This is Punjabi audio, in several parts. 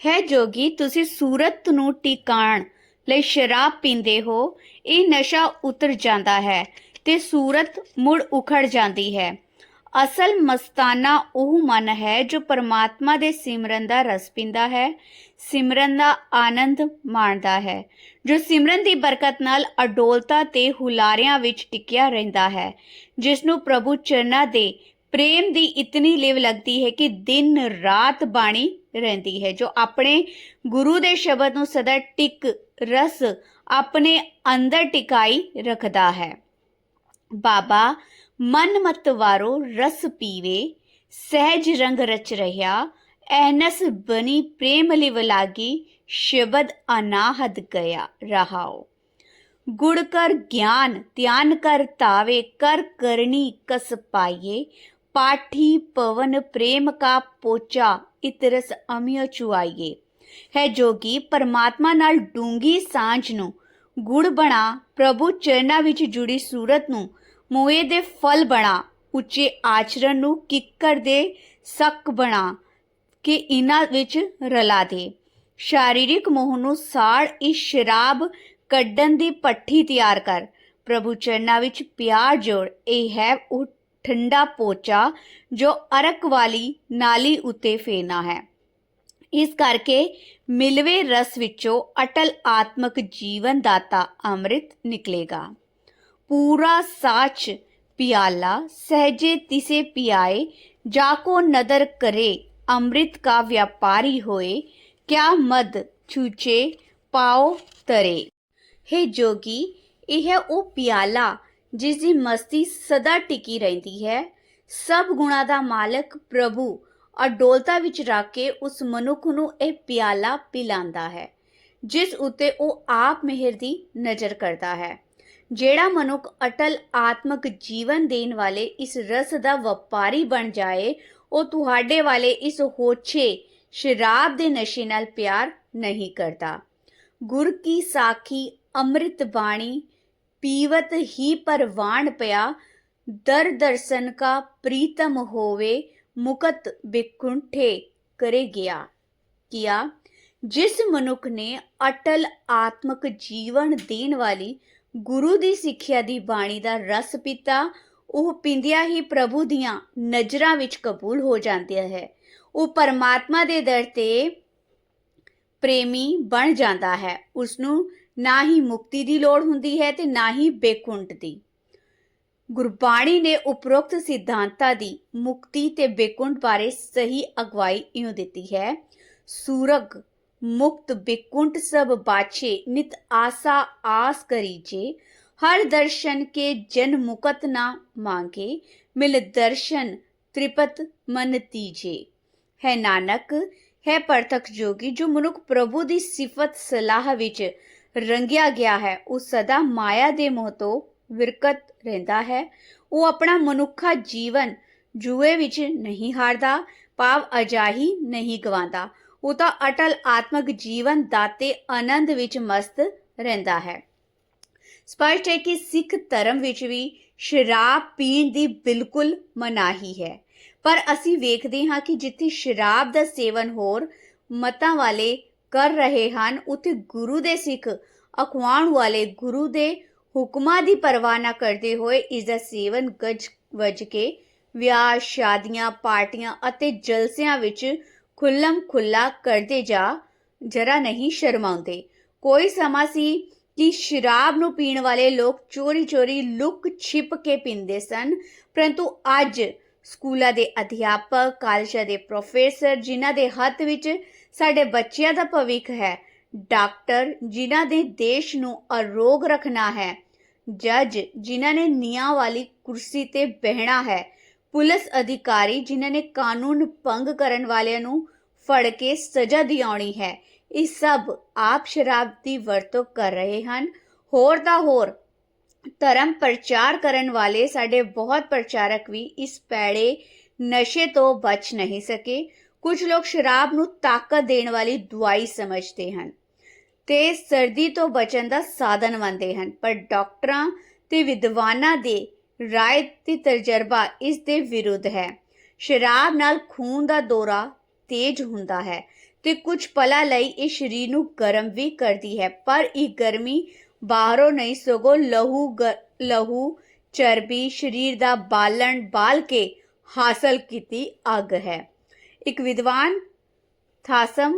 ਹੈ ਜੋਗੀ, ਤੁਸੀਂ ਸੂਰਤ ਨੂੰ ਟਿਕਾਣ ਲਈ ਸ਼ਰਾਬ ਪੀਂਦੇ ਹੋ, ਇਹ ਨਸ਼ਾ ਉਤਰ ਜਾਂਦਾ ਹੈ ਤੇ ਸੂਰਤ ਮੁੜ ਉਖੜ ਜਾਂਦੀ ਹੈ। ਅਸਲ ਮਸਤਾਨਾ ਉਹ ਮਨ ਹੈ ਜੋ ਪਰਮਾਤਮਾ ਦੇ ਸਿਮਰਨ ਦਾ ਰਸ ਪੀਂਦਾ ਹੈ, ਸਿਮਰਨ ਦਾ ਆਨੰਦ ਮਾਣਦਾ ਹੈ, ਜੋ ਸਿਮਰਨ ਦੀ ਬਰਕਤ ਨਾਲ ਅਡੋਲਤਾ ਤੇ ਹੁਲਾਰਿਆਂ ਵਿੱਚ ਟਿਕਿਆ ਰਹਿੰਦਾ ਹੈ ਜਿਸ ਨੂੰ ਪ੍ਰਭੂ ਚਰਨਾਂ ਦੇ ਪ੍ਰੇਮ ਦੀ ਇਤਨੀ ਲਿਵ ਲੱਗਦੀ ਹੈ ਕਿ ਦਿਨ ਰਾਤ ਬਾਣੀ ਰਹਿੰਦੀ ਹੈ, ਜੋ ਆਪਣੇ ਗੁਰੂ ਦੇ ਸ਼ਬਦ ਨੂੰ ਸਦਾ ਟਿਕ ਰਸ ਆਪਣੇ ਅੰਦਰ ਟਿਕਾਈ ਰੱਖਦਾ ਹੈ। ਬਾਬਾ, ਮਨ ਮਤਵਾਰੋ ਰਸ ਪੀਵੇ, ਸਹਿਜ ਰੰਗ ਰਚ ਰਹਾ ਐਨਸ ਬਨੀ ਪ੍ਰੇਮ ਲਿਵ ਲਾਗੀ, ਸ਼ਬਦ ਅਨਾਹਦ ਗਿਆ ਰਹਾਓ ਗੁੜ ਕਰ ਗਿਆਨ, ਧਿਆਨ ਕਰ ਤਾਵੇ ਕਰ ਕਰਨੀ ਕਸ ਪਾਈਏ ਪਾਠੀ ਪਵਨ ਪ੍ਰੇਮ ਕਾ ਪੋਚਾ ਇਤਰਸ ਅਮਿਓ ਚੁਆਈਏ ਹੈ ਜੋਗੀ ਪਰਮਾਤਮਾ ਨਾਲ ਡੂੰਗੀ ਸਾਂਝ ਨੂੰ ਗੁੜ ਬਣਾ ਪ੍ਰਭੂ ਚਰਨਾਂ ਵਿੱਚ ਜੁੜੀ ਸੂਰਤ ਨੂੰ ਮੋਏ ਦੇ ਫਲ ਬਣਾ ਉੱਚੇ ਆਚਰਣ ਨੂੰ ਕਿੱਕਰ ਦੇ ਸੱਕ ਬਣਾ ਕਿ ਇਹਨਾਂ ਵਿੱਚ ਰਲਾ ਦੇ ਸ਼ਾਰੀਰਿਕ ਮੋਹ ਨੂੰ ਸਾੜ ਇਸ ਸ਼ਰਾਬ ਕੱਢਣ ਦੀ ਪੱਠੀ ਤਿਆਰ ਕਰ ਪ੍ਰਭੂ ਚਰਨਾਂ ਵਿੱਚ ਪਿਆਰ ਜੋੜ ਇਹ ਹੈ ਉਹ ਠੰਡਾ ਪੋਚਾ ਜੋ ਅਰਕ ਵਾਲੀ ਨਾਲੀ ਉੱਤੇ ਫੇਰਨਾ ਹੈ ਇਸ ਕਰਕੇ ਮਿਲਵੇ ਰਸ ਵਿੱਚੋਂ ਅਟਲ ਆਤਮਕ ਜੀਵਨ ਦਾਤਾ ਅੰਮ੍ਰਿਤ ਨਿਕਲੇਗਾ ਪੂਰਾ ਸਾਚ ਪਿਆਲਾ ਸਹਜੇ ਤਿਸੇ ਪਿਆਏ ਜਾਕੋ ਨਦਰ ਕਰੇ ਅੰਮ੍ਰਿਤ ਕਾ व्यापारी ਹੋਏ ਕਿਆ ਮਦ ਛੂਚੇ ਪਾਓ ਤਰੇ ਹੇ ਜੋਗੀ ਇਹ ਹੈ ਉਹ ਪਿਆਲਾ ਜਿਸ ਦੀ ਮਸਤੀ ਸਦਾ ਟਿਕੀ ਰਹਿੰਦੀ ਹੈ। ਸਭ ਗੁਣਾ ਦਾ ਮਾਲਕ ਪ੍ਰਭੂ ਅਡੋਲਤਾ ਵਿੱਚ ਰੱਖ ਕੇ ਉਸ ਮਨੁੱਖ ਨੂੰ ਇਹ ਪਿਆਲਾ ਪਿਲਾਉਂਦਾ ਹੈ, ਜਿਸ ਉਤੇ ਉਹ ਆਪ ਮਿਹਰ ਦੀ ਨਜ਼ਰ ਕਰਦਾ ਹੈ। ਜਿਹੜਾ ਮਨੁੱਖ ਅਟਲ ਆਤਮਕ ਜੀਵਨ ਦੇਣ ਵਾਲੇ ਇਸ ਰਸ ਦਾ ਵਪਾਰੀ ਬਣ ਜਾਏ, ਉਹ ਤੁਹਾਡੇ ਵਾਲੇ ਇਸ ਹੋਛੇ, ਸ਼ਰਾਬ ਦੇ ਨਸ਼ੇ ਨਾਲ ਪਿਆਰ ਨਹੀਂ ਕਰਦਾ। ਗੁਰ ਕੀ ਸਾਖੀ, ਅੰਮ੍ਰਿਤ ਬਾਣੀ ਪੀਵਤ ਹੀ ਪਰਵਾਨ ਪਿਆ, ਦਰ ਦਰਸ਼ਨ ਕਾ ਪ੍ਰੀਤਮ ਹੋਵੇ, ਮੁਕਤ ਬਿਕੁੰਠੇ ਕਰੇ ਗਿਆ। ਕਿਆ, ਜਿਸ ਮਨੁੱਖ ਨੇ ਅਟਲ ਆਤਮਕ ਜੀਵਨ ਦੇਣ ਵਾਲੀ ਗੁਰੂ ਦੀ ਸਿੱਖਿਆ ਦੀ ਬਾਣੀ ਦਾ ਰਸ ਪੀਤਾ, ਉਹ ਪਿੰਦਿਆ ਹੀ ਪ੍ਰਭੂ ਦੀਆਂ ਨਜ਼ਰਾਂ ਵਿੱਚ ਕਬੂਲ ਹੋ ਜਾਂਦੀ ਹੈ। ਉਹ ਪਰਮਾਤਮਾ ਦੇ ਦਰ ਤੇ ਪ੍ਰੇਮੀ ਬਣ ਜਾਂਦਾ ਹੈ। ਉਸ ਨੂੰ ਨਾ ਹੀ ਮੁਕਤੀ ਦੀ ਲੋੜ ਹੁੰਦੀ ਹੈ ਤੇ ਨਾ ਹੀ ਬੇਕੁੰਠ ਦੀ। ਗੁਰਬਾਣੀ ਨੇ ਉਪਰੋਕਤ ਸਿਧਾਂਤਾਂ ਦੀ ਮੁਕਤੀ ਤੇ ਬੇਕੁੰਠ ਬਾਰੇ ਸਹੀ ਅਗਵਾਈ ਇਉਂ ਦਿੱਤੀ ਹੈ, ਸੂਰਗ, ਮੁਕਤ ਬੇਕੁੰਠ ਸਭ ਬਾਛੇ, ਨਿਤ ਆਸਾ ਆਸ ਕਰੀਜੇ, ਹਰ ਦਰਸ਼ਨ ਕੇ ਜਨ ਮੁਕਤ ਨਾ ਮਾਂਗੇ, ਮਿਲ ਦਰਸ਼ਨ ਤ੍ਰਿਪਤ ਮਨ ਤੀਜੇ। ਹੈ ਨਾਨਕ, ਹੈ ਪਰਤਕ ਜੋਗੀ ਜੋ ਮਨੁੱਖ ਪ੍ਰਭੂ ਦੀ ਸਿਫਤ ਸਲਾਹ ਵਿੱਚ ਰੰਗਿਆ ਗਿਆ ਹੈ। ਉਹ ਸਦਾ ਮਾਇਆ ਦੇ ਮੋਹ ਤੋਂ ਵਿਰਕਤ ਰਹਿੰਦਾ ਹੈ। ਉਹ ਆਪਣਾ ਮਨੁੱਖਾ ਜੀਵਨ ਜੂਏ ਵਿੱਚ ਨਹੀਂ ਹਾਰਦਾ, ਭਾਵ ਅਜਾਹੀ ਨਹੀਂ ਗਵਾਉਂਦਾ। ਉਹ ਤਾਂ ਅਟਲ ਆਤਮਕ ਜੀਵਨ ਦਾਤੇ ਆਨੰਦ ਵਿੱਚ ਮਸਤ ਰਹਿੰਦਾ ਹੈ। ਸਪਸ਼ਟ ਹੈ ਕਿ ਸਿੱਖ ਧਰਮ ਵਿੱਚ ਵੀ ਸ਼ਰਾਬ ਪੀਣ ਦੀ ਬਿਲਕੁਲ ਮਨਾਹੀ ਹੈ। ਪਰ ਅਸੀਂ ਵੇਖਦੇ ਹਾਂ ਕਿ ਜਿੱਥੇ ਸ਼ਰਾਬ ਦਾ ਸੇਵਨ ਹੋਰ ਮਤਾਂ ਵਾਲੇ ਕਰ ਰਹੇ ਹਨ। ਉੱਥੇ ਗੁਰੂ ਦੇ ਸਿੱਖ ਅਖਵਾਉਣ ਵਾਲੇ ਗੁਰੂ ਦੇ ਹੁਕਮਾਂ ਦੀ ਪਰਵਾਹ ਨਾ ਕਰਦੇ ਹੋਏ ਇਸ ਦਾ ਸੇਵਨ ਗੱਜ ਵੱਜ ਕੇ ਵਿਆਹ, ਸ਼ਾਦੀਆਂ, ਪਾਰਟੀਆਂ ਅਤੇ ਜਲਸਿਆਂ ਵਿੱਚ ਖੁੱਲਮ ਖੁੱਲਾ ਕਰਦੇ ਜਾ ਜਰਾ ਨਹੀਂ ਸ਼ਰਮਾਉਂਦੇ। ਕੋਈ ਸਮਾਂ ਸੀ ਕਿ ਸ਼ਰਾਬ ਨੂੰ ਪੀਣ ਵਾਲੇ ਲੋਕ ਚੋਰੀ-ਚੋਰੀ ਲੁਕ ਛਿਪ ਕੇ ਪੀਂਦੇ ਸਨ, ਪਰੰਤੂ ਅੱਜ ਸਕੂਲਾਂ ਦੇ ਅਧਿਆਪਕ, ਕਾਲਜਾਂ ਦੇ ਪ੍ਰੋਫੈਸਰ ਜਿਨ੍ਹਾਂ ਦੇ ਹੱਥ ਵਿੱਚ ਸਾਡੇ ਬੱਚਿਆਂ ਦਾ ਭਵਿੱਖ ਹੈ। ਡਾਕਟਰ ਜਿਨ੍ਹਾਂ ਦੇ ਦੇਸ਼ ਨੂੰ ਅਰੋਗ ਰੱਖਣਾ ਹੈ, ਜੱਜ ਜਿਨ੍ਹਾਂ ਨੇ ਨਿਆਂ ਵਾਲੀ ਕੁਰਸੀ ਤੇ ਬਹਿਣਾ ਹੈ, ਪੁਲਿਸ ਅਧਿਕਾਰੀ ਜਿਨ੍ਹਾਂ ਨੇ ਕਾਨੂੰਨ ਭੰਗ ਕਰਨ ਵਾਲਿਆਂ ਨੂੰ ਫੜ ਕੇ ਸਜ਼ਾ ਦਿਵਾਉਣੀ ਹੈ, ਇਹ ਸਭ ਆਪ ਸ਼ਰਾਬ ਦੀ ਵਰਤੋਂ ਕਰ ਰਹੇ ਹਨ। ਹੋਰ ਤਾਂ ਹੋਰ, ਧਰਮ ਪ੍ਰਚਾਰ ਕਰਨ ਵਾਲੇ ਸਾਡੇ ਬਹੁਤ ਪ੍ਰਚਾਰਕ ਵੀ ਇਸ ਪੈੜੇ ਨਸ਼ੇ ਤੋਂ ਬਚ ਨਹੀਂ ਸਕੇ। ਕੁਝ ਲੋਕ ਸ਼ਰਾਬ ਨੂੰ ਤਾਕਤ ਦੇਣ ਵਾਲੀ ਦਵਾਈ ਸਮਝਦੇ ਹਨ ਤੇ ਸਰਦੀ ਤੋਂ ਬਚਣ ਦਾ ਸਾਧਨ ਮੰਨਦੇ ਹਨ। ਪਰ ਡਾਕਟਰਾਂ ਤੇ ਵਿਦਵਾਨਾਂ ਦੇ ਰਾਏ ਤੇ ਤਜਰਬਾ ਇਸ ਦੇ ਵਿਰੁੱਧ ਹੈ। ਸ਼ਰਾਬ ਨਾਲ ਖੂਨ ਦਾ ਦੌਰਾ ਤੇਜ਼ ਹੁੰਦਾ ਹੈ ਤੇ ਕੁਝ ਪਲਾਂ ਲਈ ਇਹ ਸਰੀਰ ਨੂੰ ਗਰਮ ਵੀ ਕਰਦੀ ਹੈ। ਪਰ ਇਹ ਗਰਮੀ ਬਾਹਰੋਂ ਨਹੀਂ, ਸਗੋਂ ਲਹੂ ਗ- ਲਹੂ, ਚਰਬੀ, ਸਰੀਰ ਦਾ ਬਾਲਣ ਬਾਲ ਕੇ ਹਾਸਲ ਕੀਤੀ ਅੱਗ ਹੈ। ਇੱਕ ਵਿਦਵਾਨ ਥਾਸਮ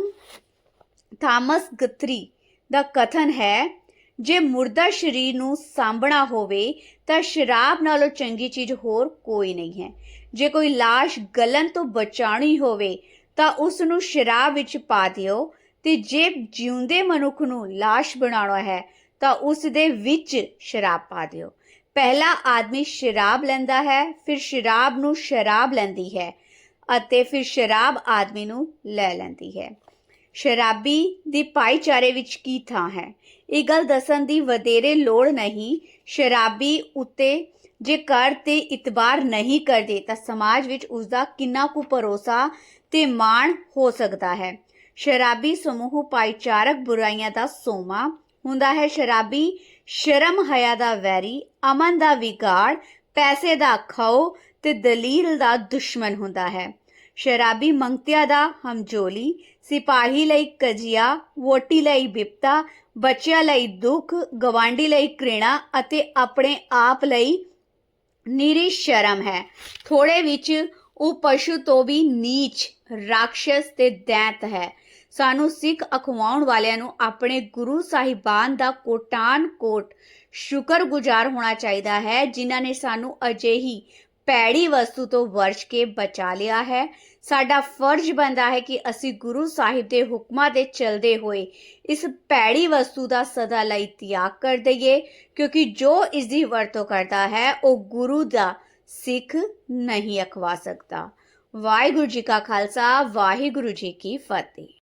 ਥਾਮਸ ਗਥਰੀ ਦਾ ਕਥਨ ਹੈ, ਜੇ ਮੁਰਦਾ ਸਰੀਰ ਨੂੰ ਸਾਂਭਣਾ ਹੋਵੇ ਤਾਂ ਸ਼ਰਾਬ ਨਾਲੋਂ ਚੰਗੀ ਚੀਜ਼ ਹੋਰ ਕੋਈ ਨਹੀਂ ਹੈ। ਜੇ ਕੋਈ ਲਾਸ਼ ਗਲਣ ਤੋਂ ਬਚਾਉਣੀ ਹੋਵੇ ਤਾਂ ਉਸ ਨੂੰ ਸ਼ਰਾਬ ਵਿੱਚ ਪਾ ਦਿਓ ਤੇ ਜੇ ਜਿਉਂਦੇ ਮਨੁੱਖ ਨੂੰ ਲਾਸ਼ ਬਣਾਉਣਾ ਹੈ ਤਾਂ ਉਸ ਦੇ ਵਿੱਚ ਸ਼ਰਾਬ ਪਾ ਦਿਓ। ਪਹਿਲਾ ਆਦਮੀ ਸ਼ਰਾਬ ਲੈਂਦਾ ਹੈ, ਫਿਰ ਸ਼ਰਾਬ ਨੂੰ ਸ਼ਰਾਬ ਲੈਂਦੀ ਹੈ। ਅਤੇ ਫਿਰ ਸ਼ਰਾਬ ਆਦਮੀ ਨੂੰ ਲੈ ਲੈਂਦੀ ਹੈ। ਸ਼ਰਾਬੀ ਦੀ ਭਾਈਚਾਰੇ ਵਿੱਚ ਕੀ ਥਾਂ ਹੈ? ਇਹ ਗੱਲ ਦੱਸਣ ਦੀ ਵਧੇਰੇ ਲੋੜ ਨਹੀਂ। ਸ਼ਰਾਬੀ ਉੱਤੇ ਜੇ ਕਰ ਤੇ ਇਤਬਾਰ ਨਹੀਂ ਕਰਦੇ ਤਾਂ ਸਮਾਜ ਵਿੱਚ ਉਸ ਦਾ ਕਿੰਨਾ ਕੁ ਭਰੋਸਾ ਤੇ ਮਾਣ ਹੋ ਸਕਦਾ ਹੈ। ਸ਼ਰਾਬੀ ਸਮੂਹ ਭਾਈਚਾਰਕ ਬੁਰਾਈਆਂ ਦਾ ਸੋਮਾ ਹੁੰਦਾ ਹੈ। ਸ਼ਰਾਬੀ ਸ਼ਰਮ ਹਯਾ ਦਾ ਵੈਰੀ, ਅਮਨ ਦਾ ਵਿਗਾੜ, ਪੈਸੇ ਦਾ ਖਾਓ ਤੇ ਦਲੀਲ ਦਾ ਦੁਸ਼ਮਣ ਹੁੰਦਾ ਹੈ। ਸ਼ਰਾਬੀ ਮੰਗਤਿਆ ਦਾ ਹਮਜੋਲੀ, ਸਿਪਾਹੀ ਲਈ ਕਜੀਆ, ਵੋਟੀ ਲਈ ਬੱਚਿਆਂ ਲਈ ਦੁੱਖ, ਗਵਾਂਢੀ ਲਈ ਘ੍ਰਿਣਾ ਅਤੇ ਆਪਣੇ ਆਪ ਲਈ ਨਿਰੀ ਸ਼ਰਮ ਹੈ। ਥੋੜੇ ਵਿੱਚ ਉਹ ਪਸ਼ੂ ਤੋਂ ਵੀ ਨੀਚ ਰਾਖਸ਼ ਤੇ ਦੈਂਤ ਹੈ। ਸਾਨੂੰ ਸਿੱਖ ਅਖਵਾਉਣ ਵਾਲਿਆਂ ਨੂੰ ਆਪਣੇ ਗੁਰੂ ਸਾਹਿਬਾਨ ਦਾ ਕੋਟਾਨ ਕੋਟ ਸ਼ੁਕਰਗੁਜ਼ਾਰ ਹੋਣਾ ਚਾਹੀਦਾ ਹੈ, ਜਿਨ੍ਹਾਂ ਨੇ ਸਾਨੂੰ ਅਜਿਹੀ ਪੈੜੀ ਵਸਤੂ ਤੋਂ ਵਰਜ ਕੇ ਬਚਾ ਲਿਆ ਹੈ। ਸਾਡਾ ਫਰਜ਼ ਬਣਦਾ ਹੈ ਕਿ ਅਸੀਂ ਗੁਰੂ ਸਾਹਿਬ ਦੇ ਹੁਕਮਾਂ ਦੇ ਚਲਦੇ ਹੋਏ ਇਸ ਪੈੜੀ ਵਸਤੂ ਦਾ ਸਦਾ ਲਈ ਤਿਆਗ ਕਰ ਦਈਏ, ਕਿਉਂਕਿ ਜੋ ਇਸ ਦੀ ਵਰਤੋਂ ਕਰਦਾ ਹੈ, ਉਹ ਗੁਰੂ ਦਾ ਸਿੱਖ ਨਹੀਂ ਅਖਵਾ ਸਕਦਾ। ਵਾਹਿਗੁਰੂ ਜੀ ਕਾ ਖਾਲਸਾ, ਵਾਹਿਗੁਰੂ ਜੀ ਕੀ ਫਤਿਹ।